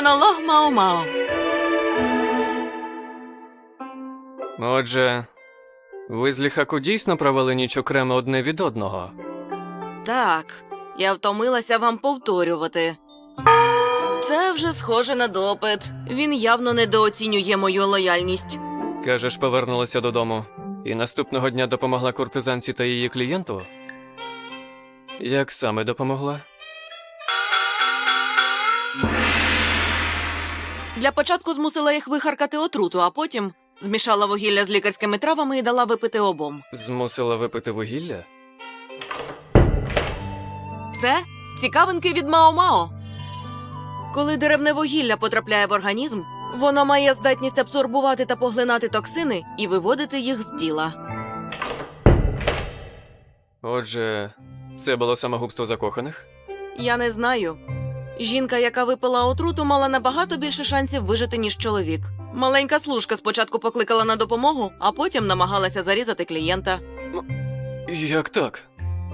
Монолог Мао-Мао. Отже, ви з ліхаку дійсно провели ніч окремо одне від одного. Так, я втомилася вам повторювати. Це вже схоже на допит. Він явно недооцінює мою лояльність. Кажеш, повернулася додому. І наступного дня допомогла куртизанці та її клієнту? Як саме допомогла? Для початку змусила їх вихаркати отруту, а потім змішала вугілля з лікарськими травами і дала випити обом. Змусила випити вугілля? Це цікавинки від Мао-Мао. Коли деревне вугілля потрапляє в організм, воно має здатність абсорбувати та поглинати токсини і виводити їх з тіла. Отже, це було самогубство закоханих? Я не знаю. Жінка, яка випила отруту, мала набагато більше шансів вижити, ніж чоловік. Маленька служка спочатку покликала на допомогу, а потім намагалася зарізати клієнта. Як так?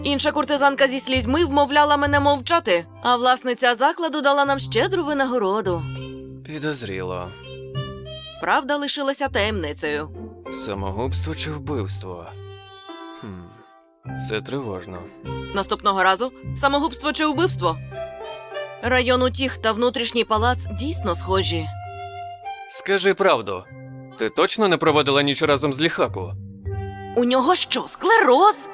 Інша куртизанка зі слізьми вмовляла мене мовчати, а власниця закладу дала нам щедру винагороду. Підозріло. Правда лишилася таємницею. Самогубство чи вбивство? Хм, це тривожно. Наступного разу самогубство чи вбивство. Район утіх та внутрішній палац дійсно схожі. Скажи правду. Ти точно не проводила ніч разом з ліхаку? У нього що, склероз?